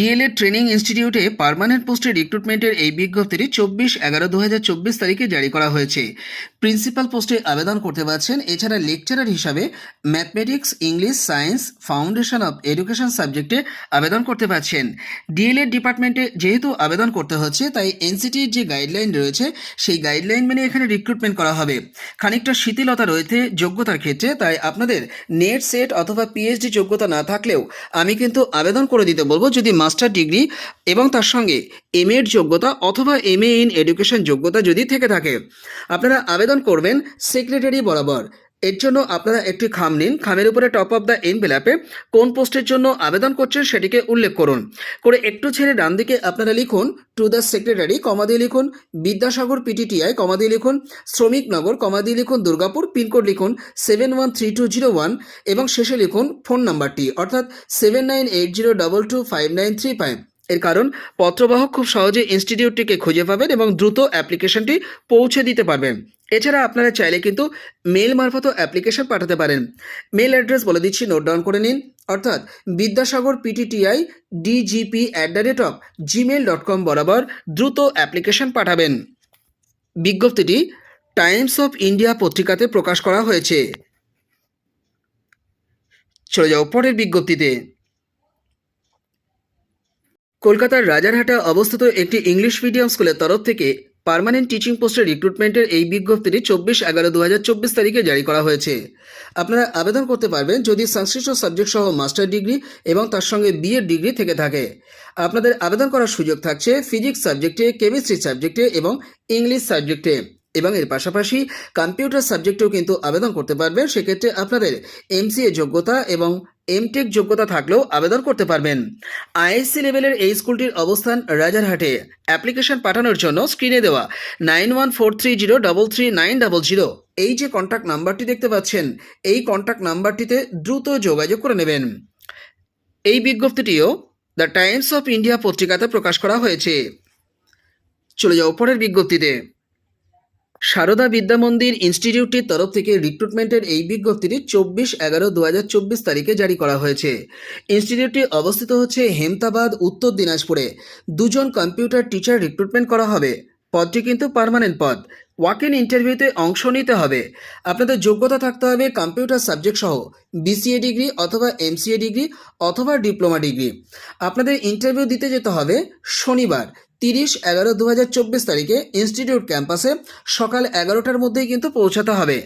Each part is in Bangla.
ডিএলএড ট্রেনিং ইনস্টিটিউটে পারমানেন্ট পোস্টের রিক্রুটমেন্টের এই বিজ্ঞপ্তিটি চব্বিশ এগারো দু তারিখে জারি করা হয়েছে। প্রিন্সিপাল পোস্টে আবেদন করতে পারছেন। এছাড়া লেকচারার হিসাবে mathematics, English, science, foundation of education সাবজেক্টে আবেদন করতে পারছেন। ডিএলএড ডিপার্টমেন্টে যেহেতু আবেদন করতে হচ্ছে, তাই এনসিটির যে গাইডলাইন রয়েছে, সেই গাইডলাইন মেনে এখানে রিক্রুটমেন্ট করা হবে। খানিকটা শিথিলতা রয়েছে যোগ্যতার ক্ষেত্রে, তাই আপনাদের নেট সেট অথবা পিএইচডি যোগ্যতা না থাকলেও আমি কিন্তু আবেদন করে দিতে বলব। যদি মাস্টার ডিগ্রি এবং তার সঙ্গে এম এর যোগ্যতা অথবা এম এ ইন এডুকেশন যোগ্যতা যদি থেকে থাকে, আপনারা আবেদন করবেন সেক্রেটারি বরাবর। এর জন্য আপনারা একটি খাম নিন। খামের উপরে টপ অফ দ্য এনভেলাপে কোন পোস্টের জন্য আবেদন করছেন সেটিকে উল্লেখ করুন। করে একটু ছেড়ে ডান দিকে আপনারা লিখুন টু দ্য সেক্রেটারি কমা দিয়ে লিখুন, বিদ্যাসাগর পিটিটিআই কমা দিয়ে লিখুন শ্রমিকনগর কমা দিয়ে লিখুন, দুর্গাপুর, পিনকোড লিখুন seven one three two zero one এবং শেষে লিখুন ফোন নাম্বারটি অর্থাৎ seven nine eight zero double two five nine three five এর কারণ, পত্রবাহক খুব সহজে ইনস্টিটিউটটিকে খুঁজে পাবেন এবং দ্রুত অ্যাপ্লিকেশনটি পৌঁছে দিতে পারবেন। এছাড়া আপনারা চাইলে কিন্তু মেল মারফতও অ্যাপ্লিকেশন পাঠাতে পারেন। মেল অ্যাড্রেস বলে দিচ্ছি, নোট ডাউন করে নিন। অর্থাৎ Vidyasagar PTTI DGP at the rate of Gmail dot com বরাবর দ্রুত অ্যাপ্লিকেশন পাঠাবেন। বিজ্ঞপ্তিটি টাইমস অফ ইন্ডিয়া পত্রিকাতে প্রকাশ করা হয়েছে। চলে যাও পরের বিজ্ঞপ্তিতে। কলকাতার রাজারহাটে অবস্থিত একটি ইংলিশ মিডিয়াম স্কুলের তরফ থেকে পার্মানেন্ট টিচিং পোস্টের রিক্রুটমেন্টের এই বিজ্ঞপ্তিটি চব্বিশ এগারো দু হাজার চব্বিশ তারিখে জারি করা হয়েছে। আপনারা আবেদন করতে পারবেন যদি সংশ্লিষ্ট সাবজেক্ট সহ মাস্টার ডিগ্রি এবং তার সঙ্গে বিএড ডিগ্রি থেকে থাকে। আপনাদের আবেদন করার সুযোগ থাকছে ফিজিক্স সাবজেক্টে, কেমিস্ট্রি সাবজেক্টে এবং ইংলিশ সাবজেক্টে। এবং এর পাশাপাশি কম্পিউটার সাবজেক্টেও কিন্তু আবেদন করতে পারবেন। সেক্ষেত্রে আপনাদের এমসিএ যোগ্যতা এবং এমটেক যোগ্যতা থাকলেও আবেদন করতে পারবেন। আইএসসি লেভেলের এই স্কুলটির অবস্থান রাজারহাটে। অ্যাপ্লিকেশন পাঠানোর জন্য স্ক্রিনে দেওয়া nine one four three zero three nine zero. এই যে কন্ট্যাক্ট নাম্বারটি দেখতে পাচ্ছেন, এই কন্ট্যাক্ট নাম্বারটিতে দ্রুত যোগাযোগ করে নেবেন। এই বিজ্ঞপ্তিটিও দ্য টাইমস অফ ইন্ডিয়া পত্রিকাতে প্রকাশ করা হয়েছে। চলে যাও পরের বিজ্ঞপ্তিতে। সারদা বিদ্যা মন্দির ইনস্টিটিউটটির তরফ থেকে রিক্রুটমেন্টের এই বিজ্ঞপ্তিটি চব্বিশ এগারো দু চব্বিশ তারিখে জারি করা হয়েছে। ইনস্টিটিউটটি অবস্থিত হচ্ছে হেমতাবাদ, উত্তর দিনাজপুরে। দুজন কম্পিউটার টিচার রিক্রুটমেন্ট করা হবে। পদটি কিন্তু পার্মানেন্ট পদ। ওয়াক ইন ইন্টারভিউতে অংশ নিতে হবে। আপনাদের যোগ্যতা থাকতে হবে কম্পিউটার সাবজেক্ট সহ বিসিএ ডিগ্রি অথবা এমসিএ ডিগ্রি অথবা ডিপ্লোমা ডিগ্রি আপনাদের ইন্টারভিউ দিতে যেতে হবে শনিবার। তিরিশ এগারো দু তারিখে ইনস্টিটিউট ক্যাম্পাসে সকাল এগারোটার মধ্যেই কিন্তু পৌঁছাতে হবে।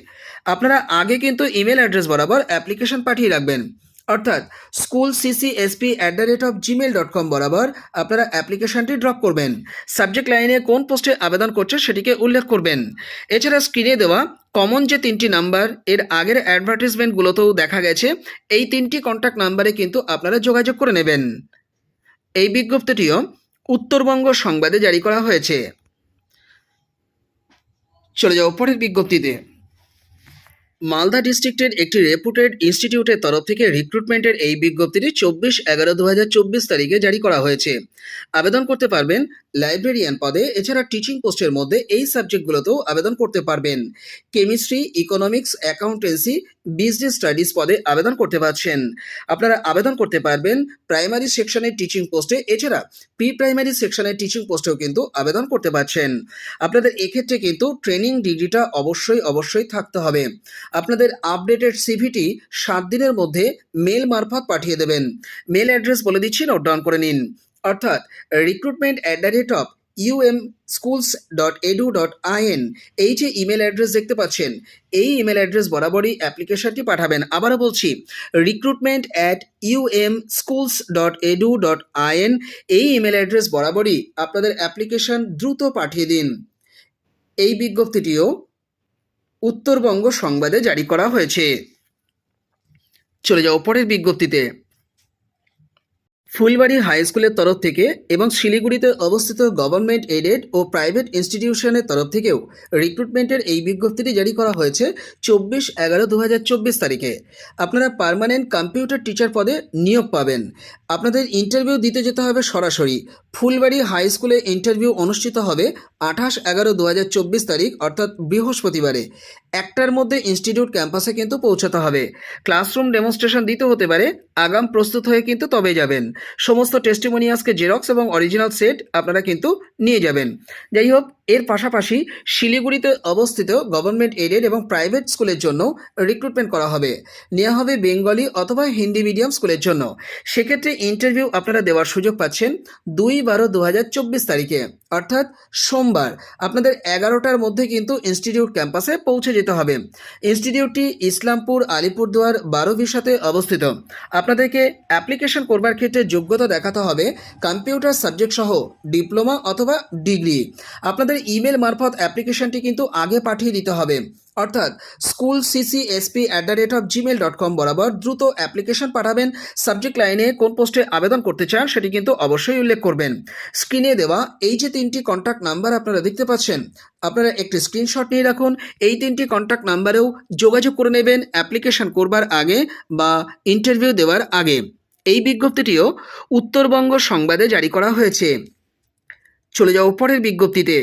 আপনারা আগে কিন্তু ইমেল অ্যাড্রেস বরাবর অ্যাপ্লিকেশন পাঠিয়ে রাখবেন। অর্থাৎ school CC SP at the rate of Gmail dot com বরাবর আপনারা অ্যাপ্লিকেশনটি ড্রপ করবেন। সাবজেক্ট লাইনে কোন পোস্টে আবেদন করছে সেটিকে উল্লেখ করবেন। এছাড়া স্ক্রিনে দেওয়া কমন যে তিনটি নাম্বার, এর আগের অ্যাডভার্টিসমেন্টগুলোতেও দেখা গেছে, এই তিনটি কন্ট্যাক্ট নাম্বারে কিন্তু আপনারা যোগাযোগ করে নেবেন। এই বিজ্ঞপ্তিটিও উত্তরবঙ্গ সংবাদে জারি করা হয়েছে। চলে যাও পরের বিজ্ঞপ্তিতে। মালদা ডিস্ট্রিক্টের একটি রেপুটেড ইনস্টিটিউটের তরফ থেকে রিক্রুটমেন্টের এই বিজ্ঞপ্তিটি চব্বিশ এগারো দু হাজার চব্বিশ তারিখে জারি করা হয়েছে। আবেদন করতে পারবেন লাইব্রেরিয়ান পদে, এছাড়া টিচিং পোস্টের মধ্যে এই সাবজেক্টগুলোতেও আবেদন করতে পারবেন। Chemistry economics accountancy business studies পদে আবেদন করতে পারছেন। আপনারা আবেদন করতে পারবেন প্রাইমারি সেকশনের টিচিং পোস্টে এছাড়া প্রি প্রাইমারি সেকশনের টিচিং পোস্টেও কিন্তু আবেদন করতে পারছেন। আপনাদের এক্ষেত্রে কিন্তু ট্রেনিং ডিগ্রিটা অবশ্যই অবশ্যই থাকতে হবে। আপনাদের আপডেটেড সিভিটি সাত দিনের মধ্যে মেল মারফত পাঠিয়ে দেবেন। মেল অ্যাড্রেস বলে দিচ্ছি নোট ডাউন করে নিন। অর্থাৎ recruitment at the rate of UM schools dot edu dot IN এই যে ইমেল অ্যাড্রেস দেখতে পাচ্ছেন, এই ইমেল অ্যাড্রেস বরাবরই অ্যাপ্লিকেশনটি পাঠাবেন। আবারও বলছি recruitment at UM schools dot edu dot IN এই ইমেল অ্যাড্রেস বরাবরই আপনাদের অ্যাপ্লিকেশন দ্রুত পাঠিয়ে দিন। এই বিজ্ঞপ্তিটিও উত্তরবঙ্গ সংবাদে জারি করা হয়েছে। চলে যাও পরের বিজ্ঞপ্তিতে। ফুলবাড়ি হাই স্কুলের তরফ থেকে এবং শিলিগুড়িতে অবস্থিত গভর্নমেন্ট এডেড ও প্রাইভেট ইনস্টিটিউশনের তরফ থেকেও রিক্রুটমেন্টের এই বিজ্ঞপ্তিটি জারি করা হয়েছে চব্বিশ এগারো দু হাজার তারিখে। আপনারা পার্মানেন্ট কম্পিউটার টিচার পদে নিয়োগ পাবেন। আপনাদের ইন্টারভিউ দিতে যেতে হবে সরাসরি। ফুলবাড়ি হাই স্কুলে ইন্টারভিউ অনুষ্ঠিত হবে আঠাশ এগারো দু তারিখ, অর্থাৎ বৃহস্পতিবারে। একটার মধ্যে ইনস্টিটিউট ক্যাম্পাসে কিন্তু পৌঁছাতে হবে। ক্লাসরুম ডেমনস্ট্রেশন দিতে হতে পারে, আগাম প্রস্তুত হয়ে কিন্তু তবে যাবেন। সমস্ত টেস্টিমোনিয়াসকে জেরক্স এবং অরিজিনাল সেট আপনারা কিন্তু নিয়ে যাবেন। যাই হোক, এর পাশাপাশি শিলিগুড়িতে অবস্থিত গভর্নমেন্ট এডেড এবং প্রাইভেট স্কুলের জন্য রিক্রুটমেন্ট করা হবে। নেওয়া হবে বেঙ্গলি অথবা হিন্দি মিডিয়াম স্কুলের জন্য। সেক্ষেত্রে ইন্টারভিউ আপনারা দেওয়ার সুযোগ পাচ্ছেন দুই বারো দু তারিখে। অর্থাৎ সোমবার। আপনাদের এগারোটার মধ্যে কিন্তু ইনস্টিটিউট ক্যাম্পাসে পৌঁছে যেতে হবে। ইনস্টিটিউটটি ইসলামপুর, আলিপুরদুয়ার বারো ভিসাতে অবস্থিত। আপনাদেরকে অ্যাপ্লিকেশন করবার ক্ষেত্রে যোগ্যতা দেখাতে হবে কম্পিউটার সাবজেক্ট সহ ডিপ্লোমা অথবা ডিগ্রি আপনাদের ইমেল মারফত অ্যাপ্লিকেশনটি কিন্তু আগে পাঠিয়ে দিতে হবে। অর্থাৎ school CC SP at the rate of Gmail dot com বরাবর দ্রুত অ্যাপ্লিকেশন পাঠাবেন। সাবজেক্ট লাইনে কোন পোস্টে আবেদন করতে চান সেটি কিন্তু অবশ্যই উল্লেখ করবেন। স্ক্রিনে দেওয়া এই যে তিনটি কন্ট্যাক্ট নাম্বার আপনারা দেখতে পাচ্ছেন, আপনারা একটি স্ক্রিনশট নিয়ে রাখুন। এই তিনটি কন্ট্যাক্ট নাম্বারেও যোগাযোগ করে নেবেন অ্যাপ্লিকেশন করবার আগে বা ইন্টারভিউ দেওয়ার আগে। এই বিজ্ঞপ্তিটিও উত্তরবঙ্গ সংবাদে জারি করা হয়েছে। চলে যাও পরের বিজ্ঞপ্তিতে।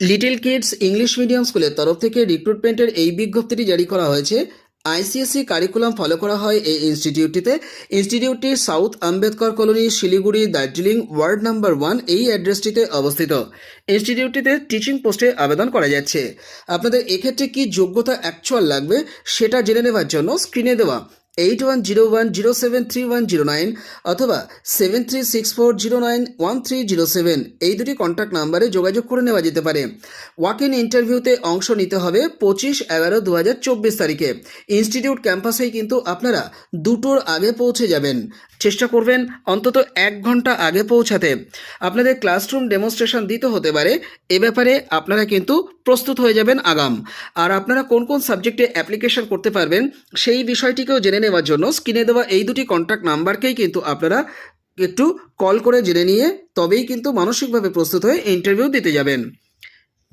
লিটল কিডস ইংলিশ মিডিয়াম স্কুলের তরফ থেকে রিক্রুটমেন্টের এই বিজ্ঞপ্তিটি জারি করা হয়েছে। আইসিএসসি কারিকুলাম ফলো করা হয় এই ইনস্টিটিউটটিতে ইনস্টিটিউটটি South Ambedkar Colony Siliguri Darjeeling ward number one এই অ্যাড্রেসটিতে অবস্থিত। ইনস্টিটিউটটিতে টিচিং পোস্টে আবেদন করা যাচ্ছে। আপনাদের এক্ষেত্রে কি যোগ্যতা অ্যাকচুয়াল লাগবে সেটা জেনে নেওয়ার জন্য স্ক্রিনে দেওয়া eight one zero one zero seven three one zero nine অথবা seven three six four zero nine one three zero seven এই দুটি কন্ট্যাক্ট নাম্বারে যোগাযোগ করে নেওয়া যেতে পারে। ওয়াক ইন ইন্টারভিউতে অংশ নিতে হবে পঁচিশ এগারো দু হাজার চব্বিশ তারিখে। ইনস্টিটিউট ক্যাম্পাসেই কিন্তু আপনারা দুটোর আগে পৌঁছে যাবেন। চেষ্টা করবেন অন্তত এক ঘণ্টা আগে পৌঁছাতে। আপনাদের ক্লাসরুম ডেমনস্ট্রেশন দিতে হতে পারে, এ ব্যাপারে আপনারা কিন্তু প্রস্তুত হয়ে যাবেন আগাম। আর আপনারা কোন কোন সাবজেক্টে অ্যাপ্লিকেশন করতে পারবেন, সেই বিষয়টিকেও জেনে নেওয়ার জন্য স্ক্রিনে দেওয়া এই দুটি কন্ট্যাক্ট নাম্বারকেই কিন্তু আপনারা একটু কল করে জেনে নিয়ে তবেই কিন্তু মানসিকভাবে প্রস্তুত হয়ে ইন্টারভিউ দিতে যাবেন।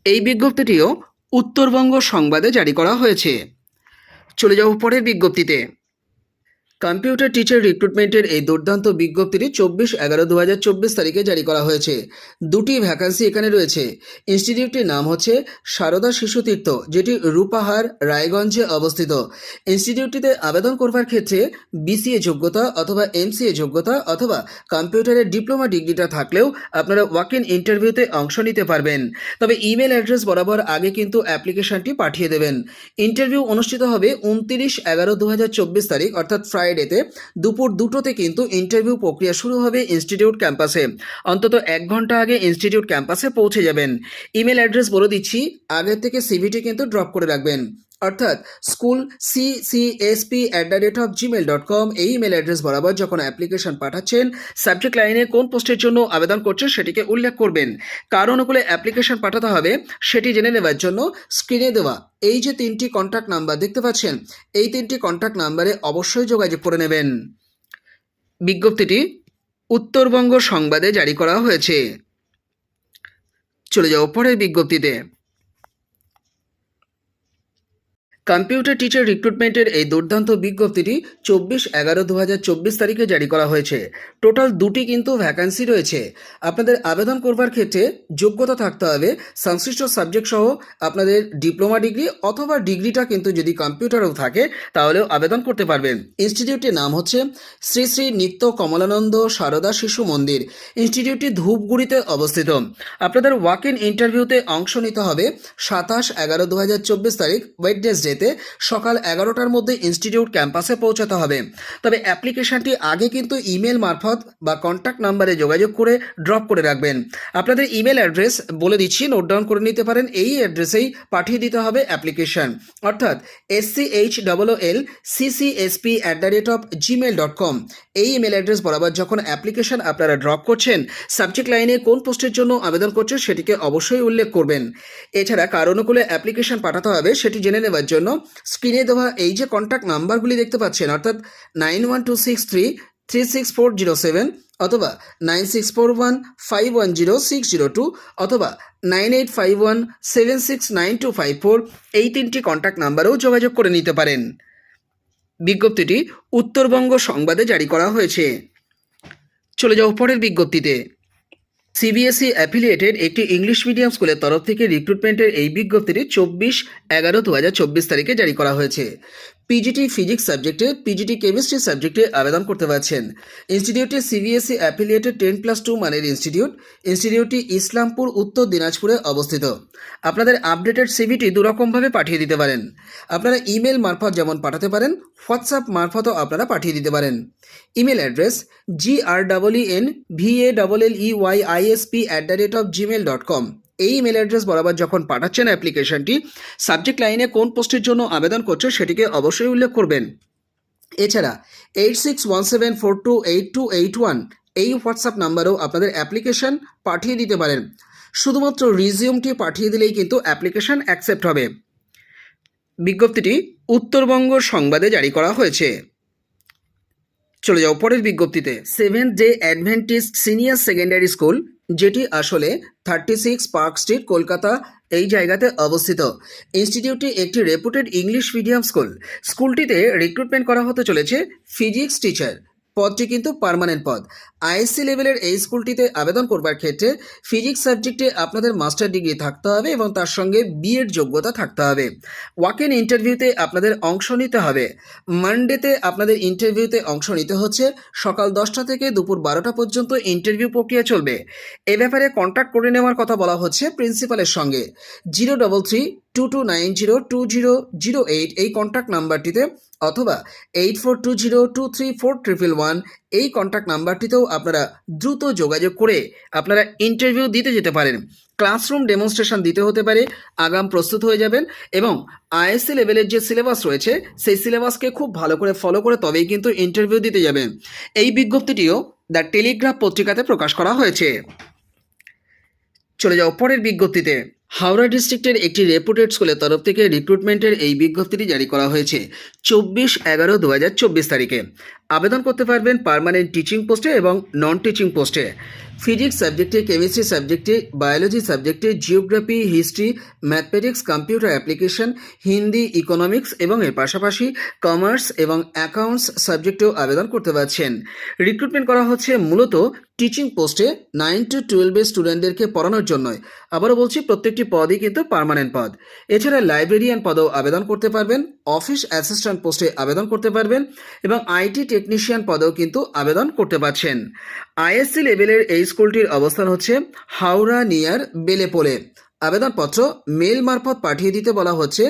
এই বিজ্ঞপ্তিটিও উত্তরবঙ্গ সংবাদে জারি করা হয়েছে। চলে যাব পরের বিজ্ঞপ্তিতে। কম্পিউটার টিচার রিক্রুটমেন্টের এই দুর্দান্ত বিজ্ঞপ্তিটি চব্বিশ এগারো দু হাজার চব্বিশ তারিখে জারি করা হয়েছে। দুটি ভ্যাকান্সি এখানে রয়েছে। ইনস্টিটিউটটির নাম হচ্ছে সারদা শিশুতীর্থ যেটি রূপাহার, রায়গঞ্জে অবস্থিত। ইনস্টিটিউটটিতে আবেদন করবার ক্ষেত্রে বিসিএ যোগ্যতা অথবা এমসিএ যোগ্যতা অথবা কম্পিউটারের ডিপ্লোমা ডিগ্রিটা থাকলেও আপনারা ওয়াক ইন ইন্টারভিউতে অংশ নিতে পারবেন। তবে ইমেল অ্যাড্রেস বরাবর আগে কিন্তু অ্যাপ্লিকেশনটি পাঠিয়ে দেবেন। ইন্টারভিউ অনুষ্ঠিত হবে উনতিরিশ এগারো দু তারিখ, অর্থাৎ ফ্রাইডেতে দুপুর দুটোতে কিন্তু ইন্টারভিউ প্রক্রিয়া শুরু হবে ইনস্টিটিউট ক্যাম্পাসে অন্তত এক ঘণ্টা আগে ইনস্টিটিউট ক্যাম্পাসে পৌঁছে যাবেন। ইমেল অ্যাড্রেস বলে দিচ্ছি, আগের থেকে সিভিটি কিন্তু ড্রপ করে রাখবেন। অর্থাৎ school C C S P at the rate of Gmail dot com এই ইমেল অ্যাড্রেস বরাবর যখন অ্যাপ্লিকেশন পাঠাচ্ছেন সাবজেক্ট লাইনে কোন পোস্টের জন্য আবেদন করছেন সেটিকে উল্লেখ করবেন। কার অনুকূলে অ্যাপ্লিকেশন পাঠাতে হবে সেটি জেনে নেওয়ার জন্য স্ক্রিনে দেওয়া এই যে তিনটি কন্ট্যাক্ট নাম্বার দেখতে পাচ্ছেন, এই তিনটি কন্ট্যাক্ট নাম্বারে অবশ্যই যোগাযোগ করে নেবেন। বিজ্ঞপ্তিটি উত্তরবঙ্গ সংবাদে জারি করা হয়েছে। চলে যাও পরের বিজ্ঞপ্তিতে। কম্পিউটার টিচার রিক্রুটমেন্টের এই দুর্দান্ত বিজ্ঞপ্তিটি চব্বিশ এগারো দু তারিখে জারি করা হয়েছে। টোটাল দুটি কিন্তু ভ্যাকান্সি রয়েছে। আপনাদের আবেদন করবার ক্ষেত্রে যোগ্যতা থাকতে হবে। সংশ্লিষ্ট সাবজেক্ট সহ আপনাদের ডিপ্লোমা ডিগ্রি অথবা ডিগ্রিটা কিন্তু যদি কম্পিউটারেও থাকে, তাহলেও আবেদন করতে পারবেন। ইনস্টিটিউটটির নাম হচ্ছে শ্রী শ্রী নিত্য কমলানন্দ সারদা শিশু মন্দির। ইনস্টিটিউটটি ধূপগুড়িতে অবস্থিত। আপনাদের ওয়াক ইন ইন্টারভিউতে অংশ নিতে হবে সাতাশ এগারো দু হাজার চব্বিশ ওয়েডনেসডেতে সকাল এগারোটার মধ্যে ইনস্টিটিউট ক্যাম্পাসে পৌঁছাতে হবে। তবে অ্যাপ্লিকেশনটি আগে কিন্তু ইমেল মারফত বা কন্ট্যাক্ট নাম্বারে যোগাযোগ করে ড্রপ করে রাখবেন। আপনাদের ইমেল অ্যাড্রেস বলে দিচ্ছি নোট ডাউন করে নিতে পারেন, এই অ্যাড্রেসেই পাঠিয়ে দিতে হবে অ্যাপ্লিকেশন অর্থাৎ S C H double L CCSP at the rate of Gmail dot com এই ইমেল অ্যাড্রেস বরাবর যখন অ্যাপ্লিকেশন আপনারা ড্রপ করছেন সাবজেক্ট লাইনে কোন পোস্টের জন্য আবেদন করছেন সেটিকে অবশ্যই উল্লেখ করবেন। এছাড়া কার অনুকূলে অ্যাপ্লিকেশন পাঠাতে হবে সেটি জেনে নেওয়ার জন্য স্ক্রিনে দেওয়া এই যে কন্ট্যাক্ট নাম্বারগুলি দেখতে পাচ্ছেন, অর্থাৎ nine one two six three three six four zero seven অথবা nine six four one five one zero six zero two অথবা nine eight five one seven six nine two five four এই তিনটি কন্ট্যাক্ট নাম্বারেও যোগাযোগ করে নিতে পারেন। বিজ্ঞপ্তিটি উত্তরবঙ্গ সংবাদে জারি করা হয়েছে। চলে যাও পরের বিজ্ঞপ্তিতে। সিবিএসই অ্যাফিলিয়েটেড একটি ইংলিশ মিডিয়াম স্কুলের তরফ থেকে রিক্রুটমেন্টের এই বিজ্ঞপ্তিটি চব্বিশ এগারো দু তারিখে জারি করা হয়েছে। পিজিটি ফিজিক্স সাবজেক্টে পিজিটি কেমিস্ট্রি সাবজেক্টে আবেদন করতে পারছেন। ইনস্টিটিউটটি CBSE affiliated ten plus two মানের ইনস্টিটিউট ইনস্টিটিউটটি ইসলামপুর, উত্তর দিনাজপুরে অবস্থিত। আপনাদের আপডেটেড সিভিটি দুরকমভাবে পাঠিয়ে দিতে পারেন। আপনারা ইমেল মারফত যেমন পাঠাতে পারেন হোয়াটসঅ্যাপ মারফতও আপনারা পাঠিয়ে দিতে পারেন। Email address G R double N V A double L E Y I S P at the rate of Gmail dot com এই ইমেল অ্যাড্রেস বরাবর যখন পাঠাচ্ছেন অ্যাপ্লিকেশনটি সাবজেক্ট লাইনে কোন পোস্টের জন্য আবেদন করছে সেটিকে অবশ্যই উল্লেখ করবেন। এছাড়া eight six one seven four two eight two eight one এই হোয়াটসঅ্যাপ নাম্বারেও আপনাদের অ্যাপ্লিকেশন পাঠিয়ে দিতে পারেন। শুধুমাত্র রিজিউমটি পাঠিয়ে দিলেই কিন্তু অ্যাপ্লিকেশন অ্যাকসেপ্ট হবে। বিজ্ঞপ্তিটি উত্তরবঙ্গ সংবাদে জারি করা হয়েছে। চলে যাও পরের বিজ্ঞপ্তিতে। Seventh Day Adventist Senior Secondary School যেটি আসলে thirty six Park Street Kolkata, এই জায়গাতে অবস্থিত। ইনস্টিটিউটটি একটি রেপুটেড ইংলিশ মিডিয়াম স্কুল স্কুলটিতে রিক্রুটমেন্ট করা হতে চলেছে ফিজিক্স টিচার পদটি কিন্তু পারমানেন্ট পদ। আইএসসি লেভেলের এই স্কুলটিতে আবেদন করবার ক্ষেত্রে ফিজিক্স সাবজেক্টে আপনাদের মাস্টার ডিগ্রি থাকতে হবে এবং তার সঙ্গে বিএড যোগ্যতা থাকতে হবে। ওয়াক ইন ইন্টারভিউতে আপনাদের অংশ নিতে হবে। মানডেতে আপনাদের ইন্টারভিউতে অংশ নিতে হচ্ছে। সকাল দশটা থেকে দুপুর বারোটা পর্যন্ত ইন্টারভিউ প্রক্রিয়া চলবে। এ ব্যাপারে কন্ট্যাক্ট করে নেওয়ার কথা বলা হচ্ছে প্রিন্সিপালের সঙ্গে। Zero double three two two nine zero two zero zero eight এই কন্ট্যাক্ট নাম্বারটিতে অথবা eight four two zero two three four triple one এই কন্ট্যাক্ট নাম্বারটিতেও আপনারা দ্রুত যোগাযোগ করে আপনারা ইন্টারভিউ দিতে যেতে পারেন। ক্লাসরুম ডেমনস্ট্রেশন দিতে হতে পারে, আগাম প্রস্তুত হয়ে যাবেন এবং আইএসসি লেভেলের যে সিলেবাস রয়েছে, সেই সিলেবাসকে খুব ভালো করে ফলো করে তবেই কিন্তু ইন্টারভিউ দিতে যাবেন। এই বিজ্ঞপ্তিটিও দ্য টেলিগ্রাফ পত্রিকাতে প্রকাশ করা হয়েছে। চলে যাও পরের বিজ্ঞপ্তিতে। হাওড়া ডিস্ট্রিক্টের একটি রেপুটেড স্কুলের তরফ থেকে রিক্রুটমেন্টের এই বিজ্ঞপ্তিটি জারি করা হয়েছে, চব্বিশ এগারো দু তারিখে। আবেদন করতে পারবেন পার্মানেন্ট টিচিং পোস্টে এবং নন টিচিং পোস্টে ফিজিক্স সাবজেক্টে কেমিস্ট্রি সাবজেক্টে বায়োলজি সাবজেক্টে geography history mathematics computer application Hindi economics এবং এর পাশাপাশি কমার্স এবং অ্যাকাউন্টস সাবজেক্টেও আবেদন করতে পারছেন। রিক্রুটমেন্ট করা হচ্ছে মূলত টিচিং পোস্টে নাইন টু টুয়েলভের স্টুডেন্টদেরকে পড়ানোর জন্যই। আবারও বলছি, প্রত্যেকটি পদই কিন্তু পারমানেন্ট পদ। এছাড়া লাইব্রেরিয়ান পদেও আবেদন করতে পারবেন অফিস অ্যাসিস্ট্যান্ট পোস্টে আবেদন করতে পারবেন এবং আইটি টেকনিশিয়ান পদেও কিন্তু আবেদন করতে পারছেন। আইএসসি লেভেলের এই স্কুলটির অবস্থান হচ্ছে হাওড়া নিয়ার বেলেপোলে। আবেদনপত্র মেল মারফত পাঠিয়ে দিতে বলা হচ্ছে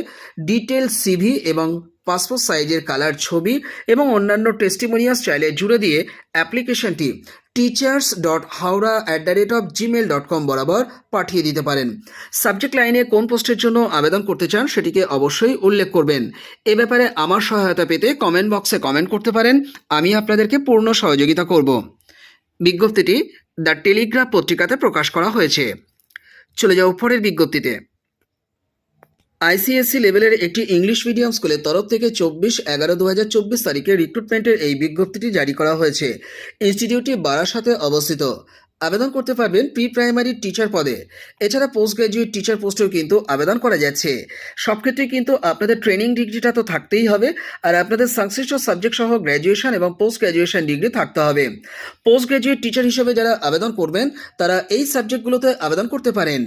ডিটেল সিভি এবং পাসপোর্ট সাইজের কালার ছবি এবং অন্যান্য টেস্টিমোনিয়াস চাইলে জুড়ে দিয়ে অ্যাপ্লিকেশনটি teachers dot Howrah at the rate of Gmail dot com বরাবর পাঠিয়ে দিতে পারেন। সাবজেক্ট লাইনে কোন পোস্টের জন্য আবেদন করতে চান সেটিকে অবশ্যই উল্লেখ করবেন। এ ব্যাপারে আমার সহায়তা পেতে কমেন্ট বক্সে কমেন্ট করতে পারেন। আমি আপনাদেরকে পূর্ণ সহযোগিতা করব। বিজ্ঞপ্তিটি দ্য টেলিগ্রাফ পত্রিকাতে প্রকাশ করা হয়েছে। চলে যাও পরের বিজ্ঞপ্তিতে। আইসিএসসি লেভেলের একটি ইংলিশ মিডিয়াম স্কুলের তরফ থেকে চব্বিশ এগারো দু হাজার চব্বিশ তারিখে রিক্রুটমেন্টের এই বিজ্ঞপ্তিটি জারি করা হয়েছে। ইনস্টিটিউটটি বারাসাতে অবস্থিত। আবেদন করতে পারবেন প্রি প্রাইমারি টিচার পদে। এছাড়া পোস্ট গ্র্যাজুয়েট টিচার পোস্টেও কিন্তু আবেদন করা যাচ্ছে। সব ক্ষেত্রে কিন্তু আপনাদের ট্রেনিং ডিগ্রিটা তো থাকতেই হবে, আর আপনাদের সংশ্লিষ্ট সাবজেক্ট সহ গ্র্যাজুয়েশন এবং পোস্ট গ্র্যাজুয়েশন ডিগ্রি থাকতে হবে। পোস্ট গ্র্যাজুয়েট টিচার হিসেবে যারা আবেদন করবেন, তারা এই সাবজেক্টগুলোতে আবেদন করতে পারেন।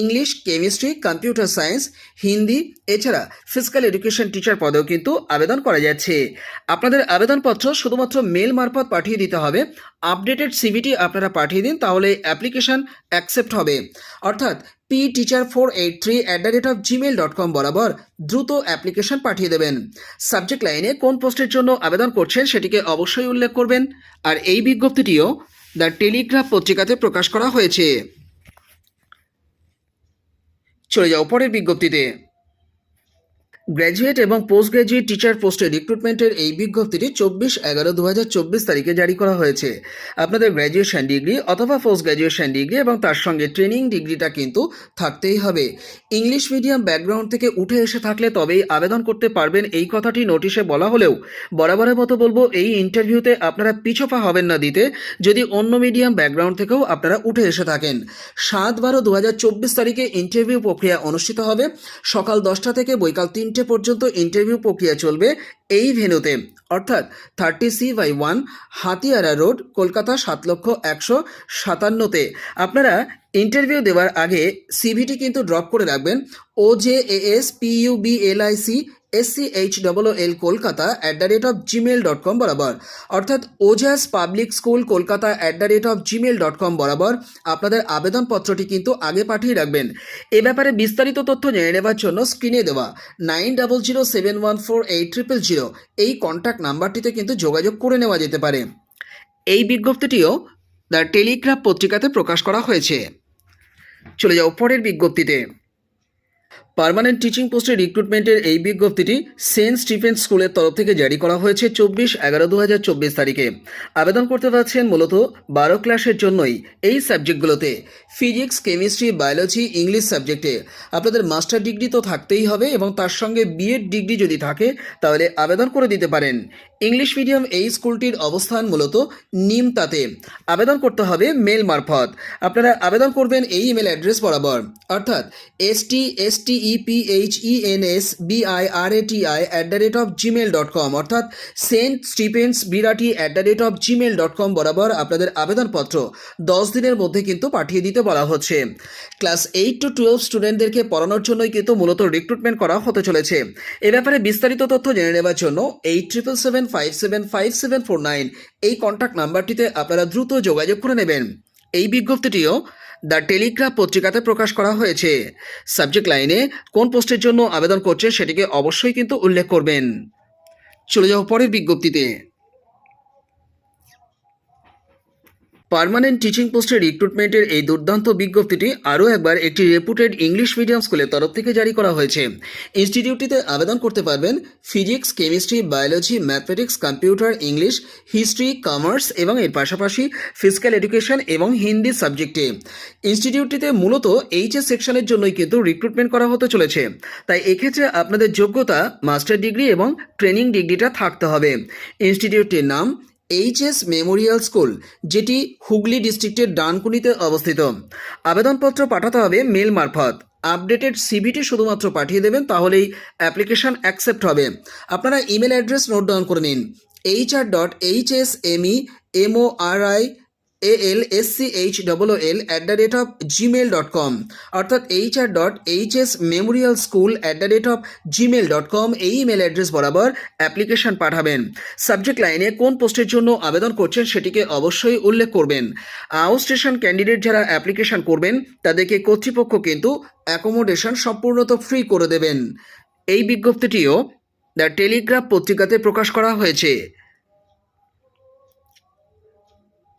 English, chemistry, computer science, Hindi, এছাড়া ফিজিক্যাল এডুকেশন টিচার পদেও কিন্তু আবেদন করা যাচ্ছে। আপনাদের আবেদনপত্র শুধুমাত্র মেল মারফত পাঠিয়ে দিতে হবে। আপডেটেড সিভিটি আপনারা পাঠিয়ে দিন তাহলে অ্যাপ্লিকেশন অ্যাকসেপ্ট হবে। অর্থাৎ P teacher four eight three at the rate of Gmail dot com বরাবর দ্রুত অ্যাপ্লিকেশন পাঠিয়ে দেবেন। সাবজেক্ট লাইনে কোন পোস্টের জন্য আবেদন করছেন সেটিকে অবশ্যই উল্লেখ করবেন। আর এই বিজ্ঞপ্তিটিও দ্য টেলিগ্রাফ পত্রিকাতে প্রকাশ করা হয়েছে। চলে যাও পরের বিজ্ঞপ্তিতে। গ্র্যাজুয়েট এবং পোস্ট গ্র্যাজুয়েট টিচার পোস্টে রিক্রুটমেন্টের এই বিজ্ঞপ্তিটি চব্বিশ এগারো দু হাজার চব্বিশ তারিখে জারি করা হয়েছে। আপনাদের গ্র্যাজুয়েশন ডিগ্রি অথবা পোস্ট গ্র্যাজুয়েশন ডিগ্রি এবং তার সঙ্গে ট্রেনিং ডিগ্রিটা কিন্তু থাকতেই হবে। ইংলিশ মিডিয়াম ব্যাকগ্রাউন্ড থেকে উঠে এসে থাকলে তবেই আবেদন করতে পারবেন এই কথাটি নোটিশে বলা হলেও বরাবরের মতো বলব, এই ইন্টারভিউতে আপনারা পিছপা হবেন না দিতে, যদি অন্য মিডিয়াম ব্যাকগ্রাউন্ড থেকেও আপনারা উঠে এসে থাকেন। সাত বারো দু হাজার চব্বিশ তারিখে ইন্টারভিউ প্রক্রিয়া অনুষ্ঠিত হবে। সকাল দশটা থেকে বৈকাল তিনটে পর্যন্ত ইন্টারভিউ প্রক্রিয়া চলবে এই ভেনুতে অর্থাৎ thirty C by one Hatiara road, Kolkata সাত লক্ষ একশো সাতান্নতে। আপনারা ইন্টারভিউ দেওয়ার আগে সিভিটি কিন্তু ড্রপ করে রাখবেন। O J S P U B L I C S C H double L Kolkata at the rate of Gmail dot com বরাবর। অর্থাৎ Ojas public school Kolkata at the rate of Gmail dot com বরাবর আপনাদের আবেদনপত্রটি কিন্তু আগে পাঠিয়ে রাখবেন। এ ব্যাপারে বিস্তারিত তথ্য জেনে নেওয়ার জন্য স্ক্রিনে দেওয়া nine double zero seven one four eight triple zero এই কন্ট্যাক্ট নাম্বারটিতে কিন্তু যোগাযোগ করে নেওয়া যেতে পারে। এই বিজ্ঞপ্তিটিও দ্য টেলিগ্রাফ পত্রিকাতে প্রকাশ করা হয়েছে। চলে যাও পরের বিজ্ঞপ্তিতে। পার্মানেন্ট টিচিং পোস্টে রিক্রুটমেন্টের এই বিজ্ঞপ্তিটি সেন্ট স্টিফেন স্কুলের তরফ থেকে জারি করা হয়েছে চব্বিশ এগারো দু হাজার চব্বিশ তারিখে। আবেদন করতে পারছেন মূলত বারো ক্লাসের জন্যই এই সাবজেক্টগুলোতে, ফিজিক্স, কেমিস্ট্রি, বায়োলজি, ইংলিশ সাবজেক্টে। আপনাদের মাস্টার ডিগ্রি তো থাকতেই হবে এবং তার সঙ্গে বিএড ডিগ্রি যদি থাকে, তাহলে আবেদন করে দিতে পারেন। ইংলিশ মিডিয়াম এই স্কুলটির অবস্থান মূলত নিমতাতে। আবেদন করতে হবে মেল মারফত। আপনারা আবেদন করবেন এই ইমেল অ্যাড্রেস বরাবর। অর্থাৎ S T S T E P H E N S B I R A T I at the rate of Gmail dot com অর্থাৎ Saint Stephen's Birati at the rate of Gmail dot com বরাবর আপনাদের আবেদনপত্র দশ দিনের মধ্যে কিন্তু পাঠিয়ে দিতে বলা হচ্ছে। ক্লাস এইট টু টুয়েলভ স্টুডেন্টদেরকে পড়ানোর জন্যই কিন্তু মূলত রিক্রুটমেন্ট করা হতে চলেছে। এ ব্যাপারে বিস্তারিত তথ্য জেনে নেওয়ার জন্য eight triple seven five seven five seven four nine এই কন্ট্যাক্ট নাম্বারটিতে আপনারা দ্রুত যোগাযোগ করে নেবেন। এই বিজ্ঞপ্তিটিও দ্য টেলিগ্রাফ পত্রিকাতে প্রকাশ করা হয়েছে। সাবজেক্ট লাইনে কোন পোস্টের জন্য আবেদন করছে সেটিকে অবশ্যই কিন্তু উল্লেখ করবেন। চলে যাও পরের বিজ্ঞপ্তিতে। পার্মানেন্ট টিচিং পোস্টের রিক্রুটমেন্টের এই দুর্দান্ত বিজ্ঞপ্তিটি আরও একবার একটি রেপুটেড ইংলিশ মিডিয়াম স্কুলের তরফ থেকে জারি করা হয়েছে। ইনস্টিটিউটটিতে আবেদন করতে পারবেন physics, chemistry, biology, mathematics, computer, English, history, commerce এবং এর পাশাপাশি ফিজিক্যাল এডুকেশন এবং হিন্দি সাবজেক্টে। ইনস্টিটিউটটিতে মূলত এইচএস সেকশনের জন্যই কিন্তু রিক্রুটমেন্ট করা হতে চলেছে। তাই এক্ষেত্রে আপনাদের যোগ্যতা, মাস্টার ডিগ্রি এবং ট্রেনিং ডিগ্রিটা থাকতে হবে। ইনস্টিটিউটটির নাম এইচএস মেমোরিয়াল স্কুল যেটি হুগলি ডিস্ট্রিক্টের ডানকুনিতে অবস্থিত। আবেদনপত্র পাঠাতে হবে মেল মারফত। আপডেটেড সিভিটি শুধুমাত্র পাঠিয়ে দেবেন, তাহলেই অ্যাপ্লিকেশান অ্যাকসেপ্ট হবে। আপনারা ইমেল অ্যাড্রেস নোট ডাউন করে নিন। H R dot H S M E E M O R I A L S C H double L at the rate of Gmail dot com অর্থাৎ H R dot H S memorial school at the rate of Gmail dot com এই ইমেল অ্যাড্রেস বরাবর অ্যাপ্লিকেশন পাঠাবেন। সাবজেক্ট লাইনে কোন পোস্টের জন্য আবেদন করছেন সেটিকে অবশ্যই উল্লেখ করবেন। আউট স্টেশন ক্যান্ডিডেট যারা অ্যাপ্লিকেশন করবেন, তাদেরকে কর্তৃপক্ষ কিন্তু অ্যাকোমোডেশন সম্পূর্ণত ফ্রি করে দেবেন। এই বিজ্ঞপ্তিটিও দ্য টেলিগ্রাফ পত্রিকাতে প্রকাশ করা হয়েছে।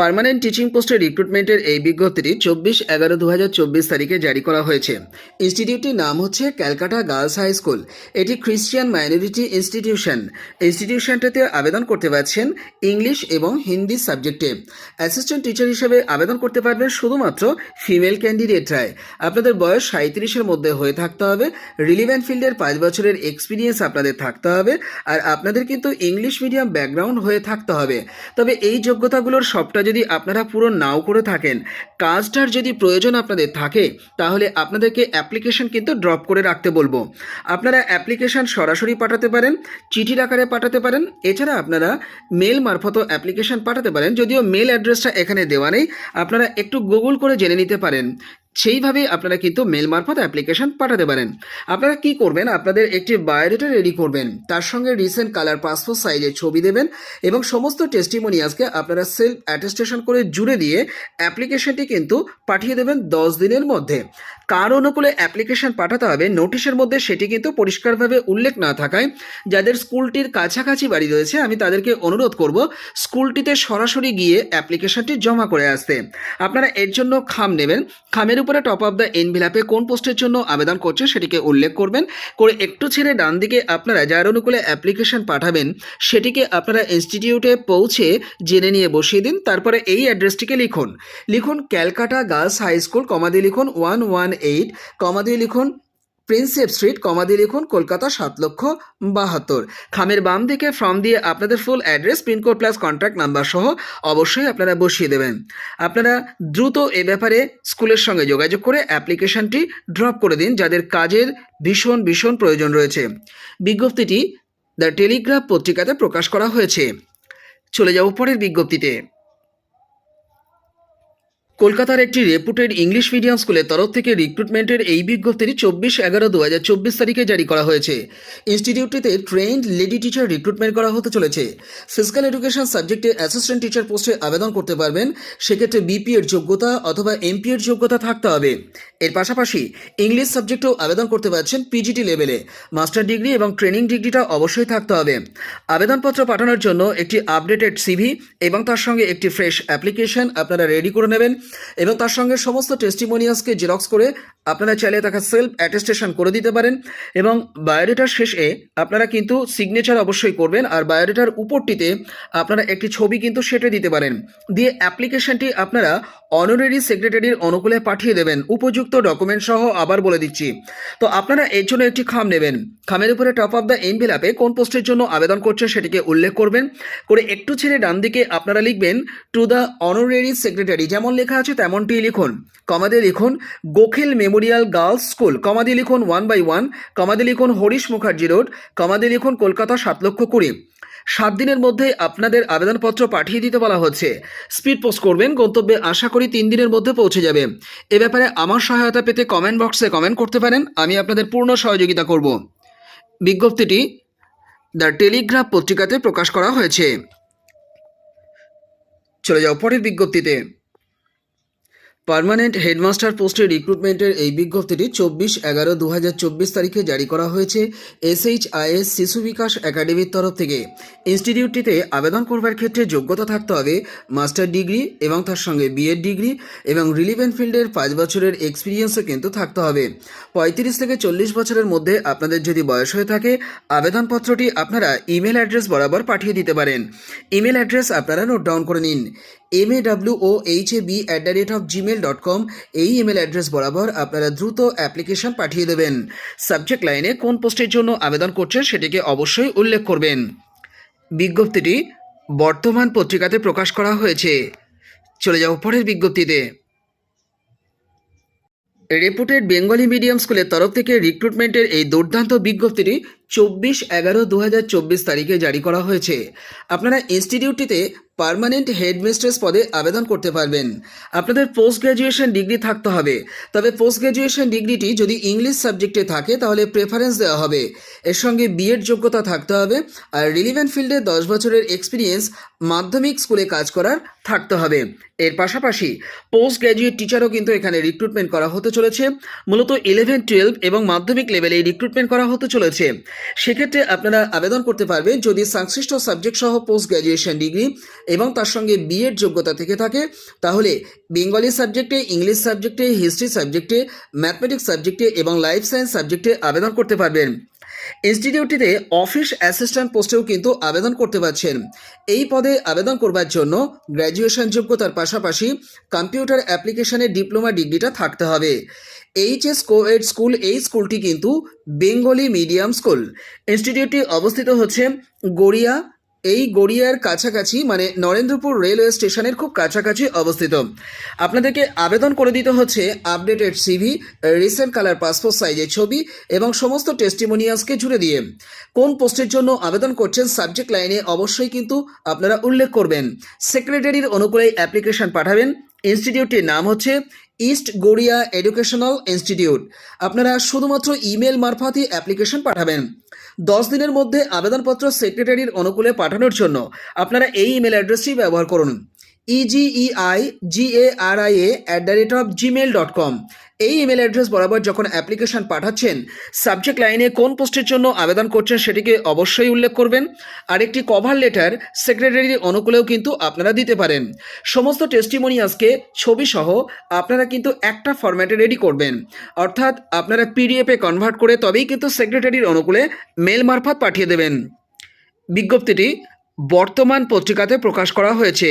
পার্মানেন্ট টিচিং পোস্টের রিক্রুটমেন্টের এই বিজ্ঞপ্তিটি চব্বিশ এগারো দু তারিখে জারি করা হয়েছে। ইনস্টিটিউটটির নাম হচ্ছে ক্যালকাটা গার্লস হাই স্কুল। এটি খ্রিস্টিয়ান মাইনরিটি ইনস্টিটিউশন ইনস্টিটিউশনটিতে আবেদন করতে পারছেন ইংলিশ এবং হিন্দি সাবজেক্টে। অ্যাসিস্ট্যান্ট টিচার হিসেবে আবেদন করতে পারবেন শুধুমাত্র ফিমেল ক্যান্ডিডেটরাই আপনাদের বয়স সাঁত্রিশের মধ্যে হয়ে থাকতে হবে। রিলিভেন্ট ফিল্ডের পাঁচ বছরের এক্সপিরিয়েন্স আপনাদের থাকতে হবে। আর আপনাদের কিন্তু ইংলিশ মিডিয়াম ব্যাকগ্রাউন্ড হয়ে থাকতে হবে। তবে এই যোগ্যতাগুলোর সবটা যদি আপনারা পুরো নাও করে থাকেন, কাজটার যদি প্রয়োজন আপনাদের থাকে, তাহলে আপনাদেরকে অ্যাপ্লিকেশন কিন্তু ড্রপ করে রাখতে বলব। আপনারা অ্যাপ্লিকেশন সরাসরি পাঠাতে পারেন, চিঠির আকারে পাঠাতে পারেন, এছাড়া আপনারা মেল মারফত অ্যাপ্লিকেশন পাঠাতে পারেন, যদিও মেল অ্যাড্রেসটা এখানে দেওয়া নেই, আপনারা একটু গুগল করে জেনে নিতে পারেন। সেইভাবে আপনারা কিন্তু মেল মারফত অ্যাপ্লিকেশান পাঠাতে পারেন। আপনারা কি করবেন? আপনাদের একটি বায়োডেটা রেডি করবেন। তার সঙ্গে রিসেন্ট কালার পাসপোর্ট সাইজের ছবি দেবেন এবং সমস্ত টেস্টিমোনিয়াসকে আপনারা সেলফ অ্যাটেস্টেশন করে জুড়ে দিয়ে অ্যাপ্লিকেশনটি কিন্তু পাঠিয়ে দেবেন দশ দিনের মধ্যে। কার অনুকূলে অ্যাপ্লিকেশন পাঠাতে হবে নোটিশের মধ্যে সেটি কিন্তু পরিষ্কারভাবে উল্লেখ না থাকায় যাদের স্কুলটির কাছাকাছি বাড়ি রয়েছে, আমি তাদেরকে অনুরোধ করব স্কুলটিতে সরাসরি গিয়ে অ্যাপ্লিকেশনটি জমা করে আসতে। আপনারা এর জন্য খাম নেবেন। খামের উপরে টপ অফ দ্য এনভিলাপে কোন পোস্টের জন্য আবেদন করছে সেটিকে উল্লেখ করবেন। করে একটু ছেড়ে ডান দিকে আপনারা যার অনুকূলে অ্যাপ্লিকেশন পাঠাবেন, সেটিকে আপনারা ইনস্টিটিউটে পৌঁছে জেনে নিয়ে বসিয়ে দিন। তারপরে এই অ্যাড্রেসটিকে লিখুন। লিখুন ক্যালকাটা গার্লস হাই স্কুল কমাদি লিখুন ওয়ান ওয়ান এইট কমা দিয়ে লিখুন প্রিন্সেপ স্ট্রিট কমা দিয়ে লিখুন, কলকাতা সাত লক্ষ বাহাত্তর। খামের বাম দিকে ফর্ম দিয়ে আপনাদের full address pincode plus contact number সহ অবশ্যই আপনারা বসিয়ে দেবেন। আপনারা দ্রুত এ ব্যাপারে স্কুলের সঙ্গে যোগাযোগ করে অ্যাপ্লিকেশনটি ড্রপ করে দিন, যাদের কাজের ভীষণ ভীষণ প্রয়োজন রয়েছে। বিজ্ঞপ্তিটি দ্য টেলিগ্রাফ পত্রিকাতে প্রকাশ করা হয়েছে। চলে যাব পরের বিজ্ঞপ্তিতে। কলকাতার একটি রেপুটেড ইংলিশ মিডিয়াম স্কুলের তরফ থেকে রিক্রুটমেন্টের এই বিজ্ঞপ্তিটি চব্বিশ এগারো দু হাজার চব্বিশ তারিখে জারি করা হয়েছে। ইনস্টিটিউটটিতে ট্রেন্ড লেডি টিচার রিক্রুটমেন্ট করা হতে চলেছে। ফিজিক্যাল এডুকেশন সাবজেক্টে অ্যাসিস্ট্যান্ট টিচার পোস্টে আবেদন করতে পারবেন। সেক্ষেত্রে বিপি এর যোগ্যতা অথবা এমপি এর যোগ্যতা থাকতে হবে। এর পাশাপাশি ইংলিশ সাবজেক্টেও আবেদন করতে পারছেন পিজিটি লেভেলে মাস্টার ডিগ্রি এবং ট্রেনিং ডিগ্রিটা অবশ্যই থাকতে হবে। আবেদনপত্র পাঠানোর জন্য একটি আপডেটেড সিভি এবং তার সঙ্গে একটি ফ্রেশ অ্যাপ্লিকেশন আপনারা রেডি করে নেবেন। এবং তার সঙ্গে সমস্ত টেস্টিমোনিয়াসকে জেরক্স করে আপনারা চাইলে তাকে সেলফ অ্যাটেস্টেশন করে দিতে পারেন এবং বায়োডেটার শেষে আপনারা কিন্তু সিগনেচার অবশ্যই করবেন আর বায়োডেটার উপরটিতে আপনারা একটি ছবি কিন্তু সেটে দিতে পারেন। দিয়ে অ্যাপ্লিকেশনটি আপনারা অনারারি সেক্রেটারির অনুকূলে পাঠিয়ে দেবেন। উপযুক্ত ডকুমেন্ট সহ আবার বলে দিচ্ছি। তো আপনারা এর জন্য একটি খাম নেবেন। খামের উপরে টপ অফ দ্য এম এনভেলাপে কোন পোস্টের জন্য আবেদন করছেন সেটিকে উল্লেখ করবেন। করে একটু ছেড়ে ডান দিকে আপনারা লিখবেন টু দ্য অনারারি সেক্রেটারি যেমন লেখা আছে তেমনটি লিখুন। কমাদে লিখুন, গোখিল মেমোরিয়াল গার্লস স্কুল। কমাদে লিখুন ওয়ান বাই ওয়ান, কমাদে লিখুন হরিশ মুখার্জি রোড, কমাদে লিখুন কলকাতা সাত লক্ষ কুড়ি। সাত দিনের মধ্যে আপনাদের আবেদনপত্র পাঠিয়ে দিতে বলা হচ্ছে। স্পিড পোস্ট করবেন, গন্তব্যে আশা করি তিন দিনের মধ্যে পৌঁছে যাবে। এ ব্যাপারে আমার সহায়তা পেতে কমেন্ট বক্সে কমেন্ট করতে পারেন, আমি আপনাদের পূর্ণ সহযোগিতা করব। বিজ্ঞপ্তিটি দ্য টেলিগ্রাফ পত্রিকাতে প্রকাশ করা হয়েছে। চলে যাও পরের বিজ্ঞপ্তিতে। পার্মানেন্ট হেডমাস্টার পোস্টের রিক্রুটমেন্টের এই বিজ্ঞপ্তিটি চব্বিশ এগারো দু চব্বিশ তারিখে জারি করা হয়েছে এসএইচআইএস শিশু বিকাশ একাডেমির তরফ থেকে। ইনস্টিটিউটটিতে আবেদন করবার ক্ষেত্রে যোগ্যতা থাকতে হবে মাস্টার ডিগ্রি এবং তার সঙ্গে বিএড ডিগ্রি এবং রিলিভেন্ট ফিল্ডের পাঁচ বছরের এক্সপিরিয়েন্সও কিন্তু থাকতে হবে। পঁয়ত্রিশ থেকে চল্লিশ বছরের মধ্যে আপনাদের যদি বয়স হয়ে থাকে, আবেদনপত্রটি আপনারা ইমেল অ্যাড্রেস বরাবর পাঠিয়ে দিতে পারেন। ইমেল অ্যাড্রেস আপনারা নোট ডাউন করে নিন। M A W O H A B at the rate of Gmail dot com এই ইমেল অ্যাড্রেস বরাবর আপনারা দ্রুত অ্যাপ্লিকেশন পাঠিয়ে দেবেন। সাবজেক্ট লাইনে কোন পোস্টের জন্য আবেদন করছেন সেটিকে অবশ্যই উল্লেখ করবেন। বিজ্ঞপ্তিটি বর্তমান পত্রিকাতে প্রকাশ করা হয়েছে। চলে যাও পরের বিজ্ঞপ্তিতে। রেপুটেড বেঙ্গলি মিডিয়াম স্কুলের তরফ থেকে রিক্রুটমেন্টের এই দুর্দান্ত বিজ্ঞপ্তিটি চব্বিশ এগারো দু হাজার তারিখে জারি করা হয়েছে। আপনারা ইনস্টিটিউটটিতে পার্মানেন্ট হেডমিস্ট্রেস পদে আবেদন করতে পারবেন। আপনাদের পোস্ট গ্র্যাজুয়েশন ডিগ্রি থাকতে হবে। তবে পোস্ট গ্র্যাজুয়েশন ডিগ্রিটি যদি ইংলিশ সাবজেক্টে থাকে, তাহলে প্রেফারেন্স দেওয়া হবে। এর সঙ্গে বিএড যোগ্যতা থাকতে হবে আর রিলিভেন্ট ফিল্ডে দশ বছরের এক্সপিরিয়েন্স মাধ্যমিক স্কুলে কাজ করার থাকতে হবে। এর পাশাপাশি পোস্ট গ্র্যাজুয়েট টিচারও কিন্তু এখানে রিক্রুটমেন্ট করা হতে চলেছে। মূলত ইলেভেন, টুয়েলভ এবং মাধ্যমিক লেভেলে রিক্রুটমেন্ট করা হতে চলেছে। সেক্ষেত্রে আপনারা আবেদন করতে পারবেন যদি সংশ্লিষ্ট সাবজেক্ট সহ পোস্ট গ্র্যাজুয়েশন ডিগ্রি এবং তার সঙ্গে বিএড যোগ্যতা থেকে থাকে, তাহলে বেঙ্গলি সাবজেক্টে ইংলিশ সাবজেক্টে হিস্ট্রি সাবজেক্টে ম্যাথমেটিক্স সাবজেক্টে এবং লাইফ সায়েন্স সাবজেক্টে আবেদন করতে পারবেন। ইনস্টিটিউটটিতে অফিস অ্যাসিস্ট্যান্ট পোস্টেও কিন্তু আবেদন করতে পারছেন। এই পদে আবেদন করবার জন্য গ্র্যাজুয়েশন যোগ্যতার পাশাপাশি কম্পিউটার অ্যাপ্লিকেশনের ডিপ্লোমা ডিগ্রিটা থাকতে হবে। এইচএস কোয়েড স্কুল, এই স্কুলটি কিন্তু বেঙ্গলি মিডিয়াম স্কুল। ইনস্টিটিউটটি অবস্থিত হচ্ছে গড়িয়া এই গড়িয়ার কাছাকাছি মানে নরেন্দ্রপুর রেলওয়ে স্টেশনের খুব কাছাকাছি অবস্থিত। আপনাদেরকে আবেদন করে দিতে হচ্ছে updated CV recent colour passport সাইজের ছবি এবং সমস্ত টেস্টিমোনিয়ালসকে জুড়ে দিয়ে। কোন পোস্টের জন্য আবেদন করছেন সাবজেক্ট লাইনে অবশ্যই কিন্তু আপনারা উল্লেখ করবেন। সেক্রেটারির অনুকূলে অ্যাপ্লিকেশন পাঠাবেন। ইনস্টিটিউটটির নাম হচ্ছে ইস্ট গড়িয়া এডুকেশনাল ইনস্টিটিউট। আপনারা শুধুমাত্র ইমেল মারফতই অ্যাপ্লিকেশন পাঠাবেন। দশ দিনের মধ্যে আবেদনপত্র সেক্রেটারির অনুকূলে পাঠানোর জন্য আপনারা এই ইমেল অ্যাড্রেসটি ব্যবহার করুন। E G E I G A R I A at the rate of Gmail dot com এই ইমেল অ্যাড্রেস বরাবর যখন অ্যাপ্লিকেশন পাঠাচ্ছেন সাবজেক্ট লাইনে কোন পোস্টের জন্য আবেদন করছেন সেটিকে অবশ্যই উল্লেখ করবেন। আর একটি কভার লেটার সেক্রেটারির অনুকূলেও কিন্তু আপনারা দিতে পারেন। সমস্ত টেস্টিমোনিয়াসকে ছবি সহ আপনারা কিন্তু একটা ফরম্যাটে রেডি করবেন। অর্থাৎ আপনারা পিডিএফে কনভার্ট করে তবেই কিন্তু সেক্রেটারির অনুকূলে মেল মারফত পাঠিয়ে দেবেন। বিজ্ঞপ্তিটি বর্তমান পত্রিকাতে প্রকাশ করা হয়েছে।